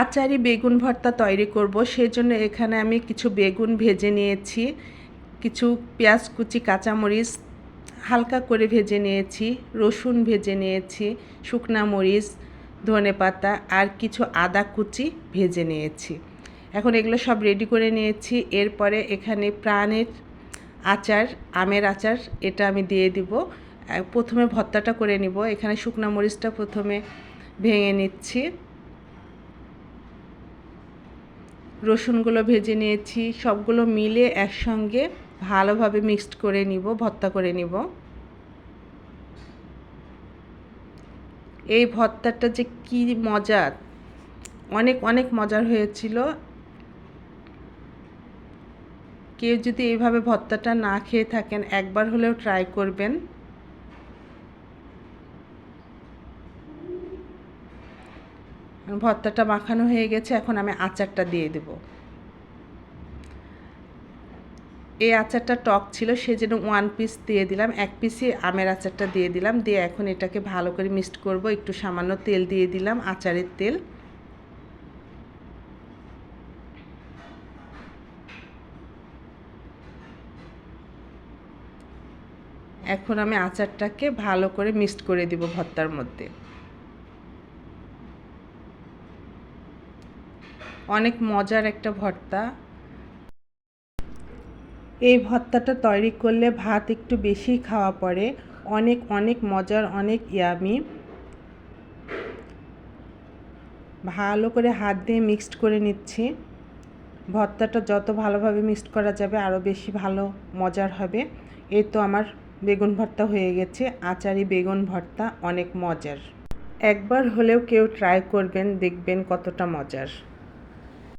আচারি বেগুন ভর্তা তৈরি করব, সেজন্য এখানে আমি কিছু বেগুন ভেজে নিয়েছি, কিছু পেঁয়াজ কুচি, কাঁচামরিচ হালকা করে ভেজে নিয়েছি, রসুন ভেজে নিয়েছি, শুকনা মরিচ, ধনে পাতা আর কিছু আদা কুচি ভেজে নিয়েছি। এখন এগুলো সব রেডি করে নিয়েছি, এরপরে এখানে প্রাণের আচার, আমের আচার এটা আমি দিয়ে দিব। প্রথমে ভর্তাটা করে নিব, এখানে শুকনা মরিচটা প্রথমে ভেঙে নিচ্ছি। রসুনগুলো ভেজে নিয়েছি, সবগুলো মিলে একসঙ্গে ভালোভাবে মিক্সড করে নিব, ভর্তা করে নিব। এই ভর্তাটা যে কি মজার অনেক অনেক মজার হয়েছিল। কেউ যদি এইভাবে ভর্তাটা না খেয়ে থাকেন, একবার হলেও ট্রাই করবেন। ভর্তাটা মাখানো হয়ে গেছে, এখন আমি আচারটা দিয়ে দেব। এই আচারটা টক ছিল, সেজন্য ওয়ান পিস দিয়ে দিলাম, এক পিসই আমের আচারটা দিয়ে দিলাম, দিয়ে এখন এটাকে ভালো করে মিক্সড করব, একটু সামান্য তেল দিয়ে দিলাম, আচারের তেল। এখন আমি আচারটাকে ভালো করে মিক্সড করে দিব ভর্তার মধ্যে। অনেক মজার একটা ভর্তা। এই ভর্তাটা তৈরি করলে ভাত একটু বেশি খাওয়া পড়ে। অনেক অনেক মজার, অনেক ইয়ামি। ভালো করে হাত দিয়ে মিক্সড করে নিচ্ছি। ভর্তাটা যত ভালোভাবে মিক্সড করা যাবে, আরও বেশি ভালো, মজার হবে। এই তো আমার বেগুন ভর্তা হয়ে গেছে। আচারি বেগুন ভর্তা অনেক মজার। একবার হলেও কেউ ট্রাই করবেন, দেখবেন কতটা মজার।